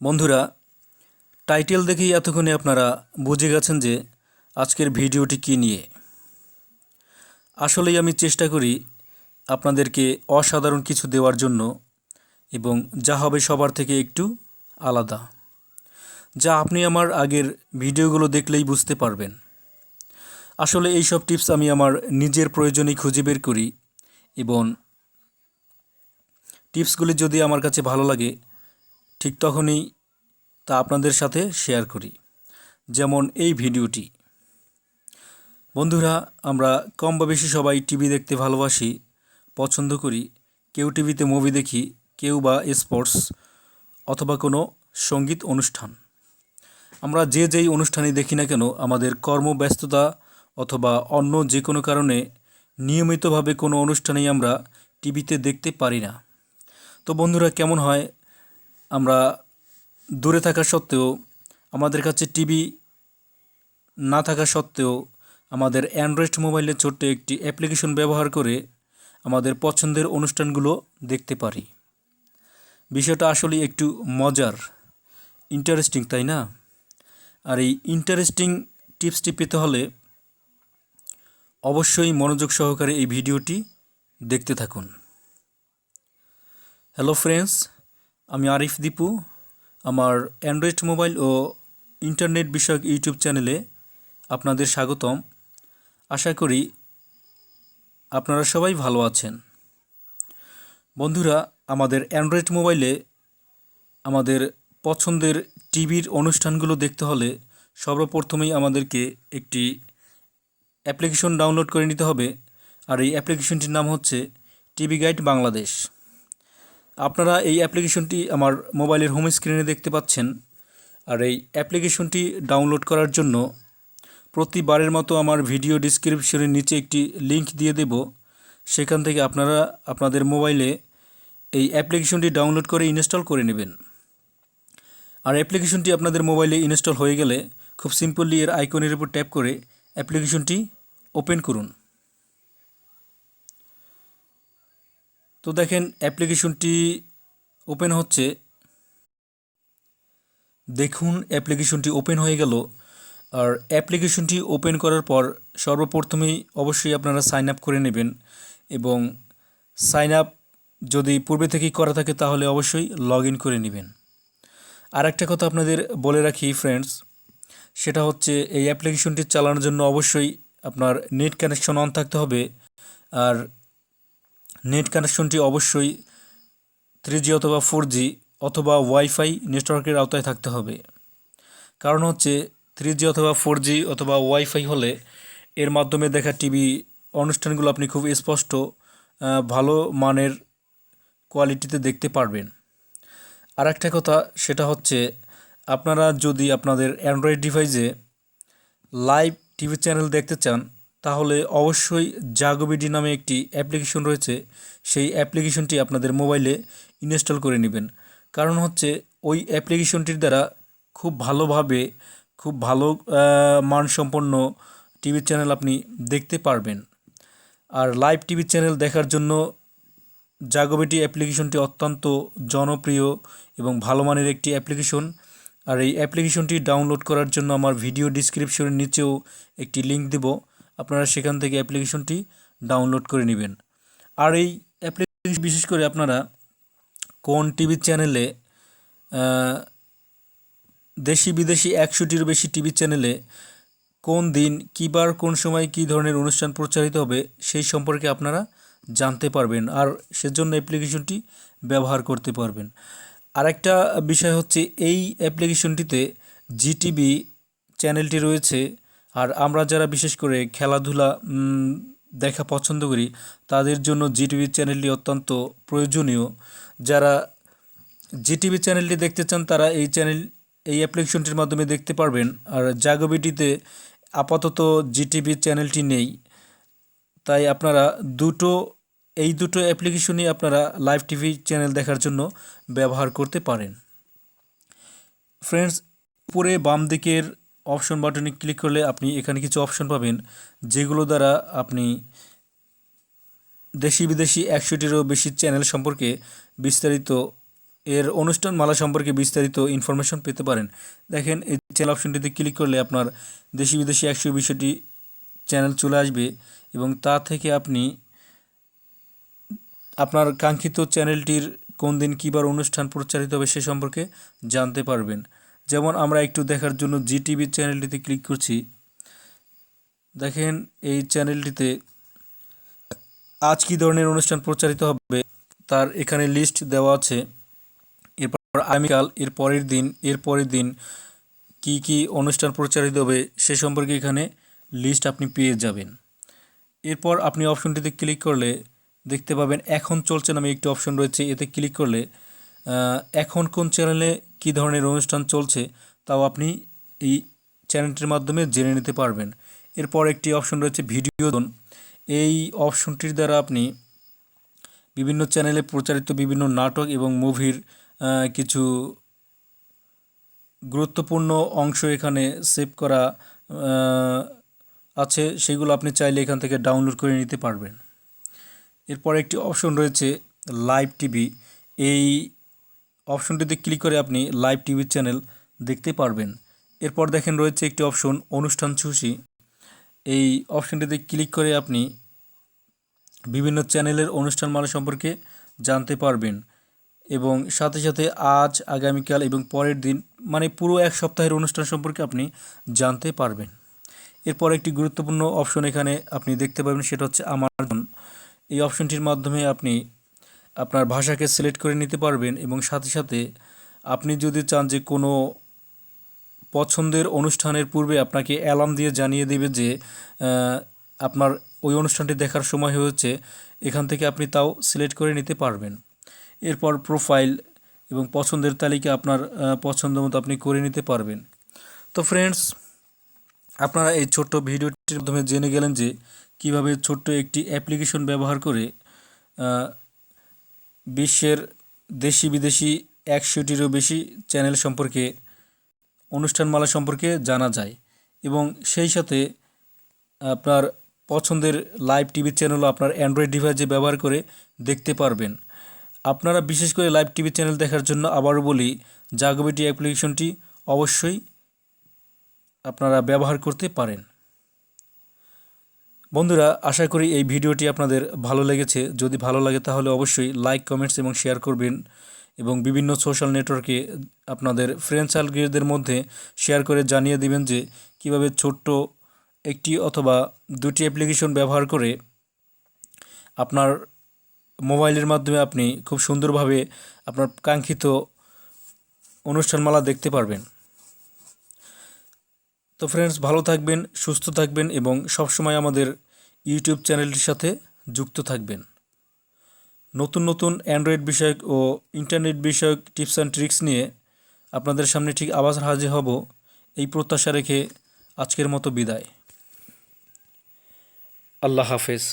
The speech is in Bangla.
বন্ধুরা টাইটেল দেখেই এতক্ষণে আপনারা বুঝে গেছেন যে আজকের ভিডিওটি কী নিয়ে। আসলেই আমি চেষ্টা করি আপনাদেরকে অসাধারণ কিছু দেওয়ার জন্য এবং যা হবে সবার থেকে একটু আলাদা। যা আপনি আমার আগের ভিডিওগুলো দেখলেই বুঝতে পারবেন। আসলে এই সব টিপস আমি আমার নিজের প্রয়োজনেই খুঁজে বের করি এবং টিপসগুলি যদি আমার কাছে ভালো লাগে ঠিক তখনই তা আপনাদের সাথে শেয়ার করি। যেমন এই ভিডিওটি। বন্ধুরা, আমরা কম বা বেশি সবাই টিভি দেখতে ভালোবাসি, পছন্দ করি, কেউ টিভিতে মুভি দেখি, কেউ বা স্পোর্টস অথবা কোনো সংগীত অনুষ্ঠান। আমরা যে যেই অনুষ্ঠানই দেখি না কেন, আমাদের কর্মব্যস্ততা অথবা অন্য যে কোনো কারণে নিয়মিতভাবে কোনো অনুষ্ঠানেই আমরা টিভিতে দেখতে পারি না। তো বন্ধুরা, কেমন হয়? আমরা দূরে থাকা সত্ত্বেও, আমাদের কাছে টিভি না থাকা সত্ত্বেও, আমাদের অ্যান্ড্রয়েড মোবাইলে ছোট্ট একটি অ্যাপ্লিকেশন ব্যবহার করে আমাদের পছন্দের অনুষ্ঠানগুলো দেখতে পারি। বিষয়টা আসলে একটু মজার ইন্টারেস্টিং তাই না? আর এই ইন্টারেস্টিং টিপসটি পেতে হলে অবশ্যই মনোযোগ সহকারে এই ভিডিওটি দেখতে থাকুন। হ্যালো ফ্রেন্ডস আমি আরিফ দীপু, আমার অ্যান্ড্রয়েড মোবাইল ও ইন্টারনেট বিষয়ক ইউটিউব চ্যানেলে আপনাদের স্বাগতম। আশা করি আপনারা সবাই ভালো আছেন। বন্ধুরা, আমাদের অ্যান্ড্রয়েড মোবাইলে আমাদের পছন্দের টিভির অনুষ্ঠানগুলো দেখতে হলে সর্বপ্রথমেই আমাদেরকে একটি অ্যাপ্লিকেশন ডাউনলোড করে নিতে হবে। আর এই অ্যাপ্লিকেশনটির নাম হচ্ছে টিভি গাইড বাংলাদেশ। আপনারা এই অ্যাপ্লিকেশনটি আমার মোবাইলের হোম স্ক্রিনে দেখতে পাচ্ছেন। আর এই অ্যাপ্লিকেশনটি ডাউনলোড করার জন্য প্রতিবারের মতো আমার ভিডিও ডিসক্রিপশনের নিচে একটি লিংক দিয়ে দেব। সেখান থেকে আপনারা আপনাদের মোবাইলে এই অ্যাপ্লিকেশনটি ডাউনলোড করে ইনস্টল করে নেবেন। আর অ্যাপ্লিকেশনটি আপনাদের মোবাইলে ইনস্টল হয়ে গেলে খুব সিম্পলি এর আইকনের উপর ট্যাপ করে অ্যাপ্লিকেশনটি ওপেন করুন। তো দেখেন, অ্যাপ্লিকেশনটি ওপেন হচ্ছে। দেখুন, অ্যাপ্লিকেশনটি ওপেন হয়ে গেল। আর অ্যাপ্লিকেশনটি ওপেন করার পর সর্বপ্রথমেই অবশ্যই আপনারা সাইন আপ করে নেবেন এবং সাইন আপ যদি পূর্বে থেকেই করা থাকে তাহলে অবশ্যই লগ ইন করে নেবেন। আর একটা কথা আপনাদের বলে রাখি ফ্রেন্ডস সেটা হচ্ছে এই অ্যাপ্লিকেশনটি চালানোর জন্য অবশ্যই আপনার নেট কানেকশন অন থাকতে হবে। আর নেট কানেকশনটি অবশ্যই থ্রি জি অথবা ফোর জি অথবা ওয়াইফাই নেটওয়ার্কের আওতায় থাকতে হবে। কারণ হচ্ছে থ্রি জি অথবা ফোর জি অথবা ওয়াইফাই হলে এর মাধ্যমে দেখা টিভি অনুষ্ঠানগুলো আপনি খুব স্পষ্ট ভালো মানের কোয়ালিটিতে দেখতে পারবেন। আর একটা কথা সেটা হচ্ছে আপনারা যদি আপনাদের অ্যান্ড্রয়েড ডিভাইসে লাইভ টিভি চ্যানেল দেখতে চান তাহলে অবশ্যই জাগোবিডি নামে একটি অ্যাপ্লিকেশন রয়েছে। সেই অ্যাপ্লিকেশনটি আপনাদের মোবাইলে ইনস্টল করে নেবেন। কারণ হচ্ছে ওই অ্যাপ্লিকেশনটির দ্বারা খুব ভালোভাবে, খুব ভালো মানসম্পন্ন টিভি চ্যানেল আপনি দেখতে পারবেন। আর লাইভ টিভি চ্যানেল দেখার জন্য জাগোবিটি অ্যাপ্লিকেশনটি অত্যন্ত জনপ্রিয় এবং ভালো মানের একটি অ্যাপ্লিকেশন। আর এই অ্যাপ্লিকেশনটি ডাউনলোড করার জন্য আমার ভিডিও ডিসক্রিপশনের নিচেও একটি লিংক দেব। আপনারা সেখান থেকে অ্যাপ্লিকেশনটি ডাউনলোড করে নেবেন। আর এই অ্যাপ্লিকেশন বিশেষ করে আপনারা কোন টিভি চ্যানেলে দেশি বিদেশি একশোটিরও বেশি টিভি চ্যানেলে কোন দিন, কী বার, কোন সময় কী ধরনের অনুষ্ঠান প্রচারিত হবে সেই সম্পর্কে আপনারা জানতে পারবেন আর সেজন্য অ্যাপ্লিকেশনটি ব্যবহার করতে পারবেন। আরেকটা বিষয় হচ্ছে এই অ্যাপ্লিকেশনটিতে জিটিভি চ্যানেলটি রয়েছে। আর আমরা যারা বিশেষ করে খেলাধুলা দেখা পছন্দ করি, তাদের জন্য জিটিভি চ্যানেলটি অত্যন্ত প্রয়োজনীয়। যারা জিটিভি চ্যানেলটি দেখতে চান, তারা এই চ্যানেল এই অ্যাপ্লিকেশনটির মাধ্যমে দেখতে পারবেন। আর জাগোবিটিতে আপাতত জিটিভি চ্যানেলটি নেই। তাই আপনারা দুটো, এই দুটো অ্যাপ্লিকেশনই আপনারা লাইভ টিভি চ্যানেল দেখার জন্য ব্যবহার করতে পারেন। ফ্রেন্ডস উপরে বাম দিকের অপশন বাটনে ক্লিক করলে আপনি এখানে কিছু অপশন পাবেন, যেগুলো দ্বারা আপনি দেশি বিদেশি একশোটিরও বেশি চ্যানেল সম্পর্কে বিস্তারিত, এর অনুষ্ঠান মালা সম্পর্কে বিস্তারিত ইনফরমেশন পেতে পারেন। দেখেন, এই চ্যানেল অপশনটিতে ক্লিক করলে আপনার দেশি বিদেশি একশো বিশটি চ্যানেল চলে আসবে এবং তা থেকে আপনি আপনার কাঙ্ক্ষিত চ্যানেলটির কোন দিন কীবার অনুষ্ঠান প্রচারিত হবে সে সম্পর্কে জানতে পারবেন। যেমন আমরা একটু দেখার জন্য জি টিভি চ্যানেলটিতে ক্লিক করছি। দেখেন, এই চ্যানেলটিতে আজ কী ধরনের অনুষ্ঠান প্রচারিত হবে, তার এখানে লিস্ট দেওয়া আছে। এরপর আগামীকাল এর পরের দিন, এর পরের দিন কি কি অনুষ্ঠান প্রচারিত হবে, সে সম্পর্কে এখানে লিস্ট আপনি পেয়ে যাবেন। এরপর আপনি অপশনটিতে ক্লিক করলে দেখতে পাবেন, এখন চলছে নামে একটি অপশন রয়েছে, এতে ক্লিক করলে এখন কোন চ্যানেলে কী ধরনের অনুষ্ঠান চলছে তাও আপনি এই চ্যানেলটির মাধ্যমে জেনে নিতে পারবেন। এরপর একটি অপশন রয়েছে ভিডিও দন। এই অপশনটির দ্বারা আপনি বিভিন্ন চ্যানেলে প্রচারিত বিভিন্ন নাটক এবং মুভির কিছু গুরুত্বপূর্ণ অংশ এখানে সেভ করা আছে। সেগুলো আপনি চাইলে এখান থেকে ডাউনলোড করে নিতে পারবেন। এরপর একটি অপশন রয়েছে লাইভ টিভি। এই অপশনটিতে ক্লিক করে আপনি লাইভ টিভি চ্যানেল দেখতে পারবেন। এরপর দেখেন রয়েছে একটি অপশন, অনুষ্ঠান সূচি। এই অপশনটিতে ক্লিক করে আপনি বিভিন্ন চ্যানেলের অনুষ্ঠান অনুষ্ঠানমালা সম্পর্কে জানতে পারবেন এবং সাথে সাথে আজ, আগামীকাল এবং পরের দিন মানে পুরো এক সপ্তাহের অনুষ্ঠান সম্পর্কে আপনি জানতে পারবেন। এরপর একটি গুরুত্বপূর্ণ অপশন এখানে আপনি দেখতে পাবেন, সেটা হচ্ছে আমার এই অপশনটির মাধ্যমে আপনি আপনার ভাষাকে সিলেক্ট করে নিতে পারবেন এবং সাথে সাথে আপনি যদি চান যে কোনো পছন্দের অনুষ্ঠানের পূর্বে আপনাকে অ্যালার্ম দিয়ে জানিয়ে দেবে যে আপনার ওই অনুষ্ঠানটি দেখার সময় হয়েছে, এখান থেকে আপনি তাও সিলেক্ট করে নিতে পারবেন। এরপর প্রোফাইল এবং পছন্দের তালিকা আপনার পছন্দ মতো আপনি করে নিতে পারবেন। তো ফ্রেন্ডস আপনারা এই ছোট্ট ভিডিওটির মাধ্যমে জেনে গেলেন যে, কীভাবে ছোট্ট একটি অ্যাপ্লিকেশন ব্যবহার করে বিশ্বের দেশি বিদেশি একশোটিরও বেশি চ্যানেল সম্পর্কে, অনুষ্ঠানমালা সম্পর্কে জানা যায় এবং সেই সাথে আপনার পছন্দের লাইভ টিভি চ্যানেলও আপনার অ্যান্ড্রয়েড ডিভাইসে ব্যবহার করে দেখতে পারবেন। আপনারা বিশেষ করে লাইভ টিভি চ্যানেল দেখার জন্য আবারও বলি জাগবিটি অ্যাপ্লিকেশনটি অবশ্যই আপনারা ব্যবহার করতে পারেন। বন্ধুরা, আশা করি এই ভিডিওটি আপনাদের ভালো লেগেছে। যদি ভালো লাগে তাহলে অবশ্যই লাইক কমেন্টস এবং শেয়ার করবেন এবং বিভিন্ন সোশ্যাল নেটওয়ার্কে আপনাদের ফ্রেন্ড সার্কেলদের মধ্যে শেয়ার করে জানিয়ে দিবেন যে কীভাবে ছোট্ট একটি অথবা দুটি অ্যাপ্লিকেশন ব্যবহার করে আপনার মোবাইলের মাধ্যমে আপনি খুব সুন্দরভাবে আপনার কাঙ্ক্ষিত অনুষ্ঠানমালা দেখতে পারবেন। তো ফ্রেন্ডস ভালো থাকবেন, সুস্থ থাকবেন এবং সবসময় আমাদের ইউটিউব চ্যানেলটির সাথে যুক্ত থাকবেন। নতুন নতুন অ্যান্ড্রয়েড বিষয়ক ও ইন্টারনেট বিষয়ক টিপস অ্যান্ড ট্রিক্স নিয়ে আপনাদের সামনে ঠিক আবার হাজির হব এই প্রত্যাশা রেখে আজকের মতো বিদায়। আল্লাহ হাফেজ।